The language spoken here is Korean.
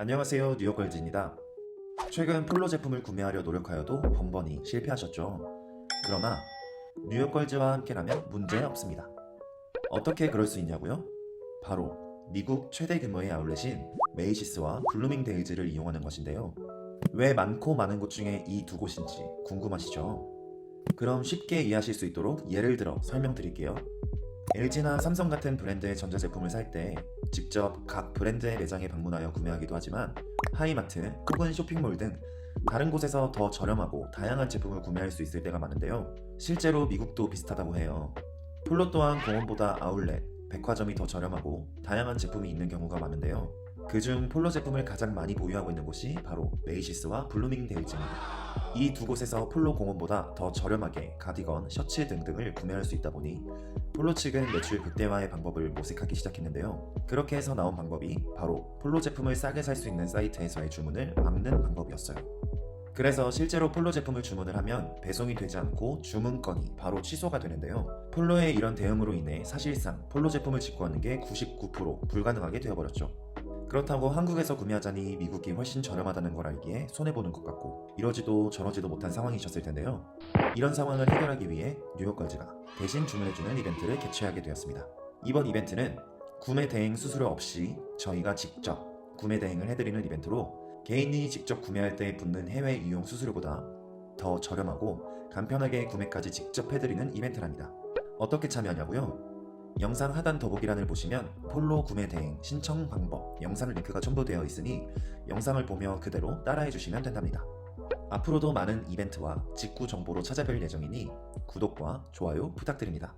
안녕하세요 뉴욕걸즈입니다. 최근 폴로 제품을 구매하려 노력하여도 번번이 실패하셨죠. 그러나 뉴욕걸즈와 함께라면 문제 없습니다. 어떻게 그럴 수 있냐고요? 바로 미국 최대 규모의 아울렛인 메이시스와 블루밍데일즈를 이용하는 것인데요. 왜 많고 많은 곳 중에 이 두 곳인지 궁금하시죠? 그럼 쉽게 이해하실 수 있도록 예를 들어 설명드릴게요. LG나 삼성 같은 브랜드의 전자제품을 살 때 직접 각 브랜드의 매장에 방문하여 구매하기도 하지만 하이마트 혹은 쇼핑몰 등 다른 곳에서 더 저렴하고 다양한 제품을 구매할 수 있을 때가 많은데요. 실제로 미국도 비슷하다고 해요. 폴로 또한 공원보다 아울렛, 백화점이 더 저렴하고 다양한 제품이 있는 경우가 많은데요. 그중 폴로 제품을 가장 많이 보유하고 있는 곳이 바로 메이시스와 블루밍데일즈입니다. 이 두 곳에서 폴로 공원보다 더 저렴하게 가디건, 셔츠 등등을 구매할 수 있다 보니 폴로 측은 매출 극대화의 방법을 모색하기 시작했는데요. 그렇게 해서 나온 방법이 바로 폴로 제품을 싸게 살 수 있는 사이트에서의 주문을 막는 방법이었어요. 그래서 실제로 폴로 제품을 주문을 하면 배송이 되지 않고 주문 건이 바로 취소가 되는데요. 폴로의 이런 대응으로 인해 사실상 폴로 제품을 직구하는 게 99% 불가능하게 되어버렸죠. 그렇다고 한국에서 구매하자니 미국이 훨씬 저렴하다는 걸 알기에 손해보는 것 같고 이러지도 저러지도 못한 상황이셨을 텐데요. 이런 상황을 해결하기 위해 뉴욕걸즈가 대신 주문해주는 이벤트를 개최하게 되었습니다. 이번 이벤트는 구매 대행 수수료 없이 저희가 직접 구매 대행을 해드리는 이벤트로 개인이 직접 구매할 때 붙는 해외 이용 수수료보다 더 저렴하고 간편하게 구매까지 직접 해드리는 이벤트랍니다. 어떻게 참여하냐고요? 영상 하단 더보기란을 보시면 폴로 구매 대행 신청 방법 영상 링크가 첨부되어 있으니 영상을 보며 그대로 따라해 주시면 된답니다. 앞으로도 많은 이벤트와 직구 정보로 찾아뵐 예정이니 구독과 좋아요 부탁드립니다.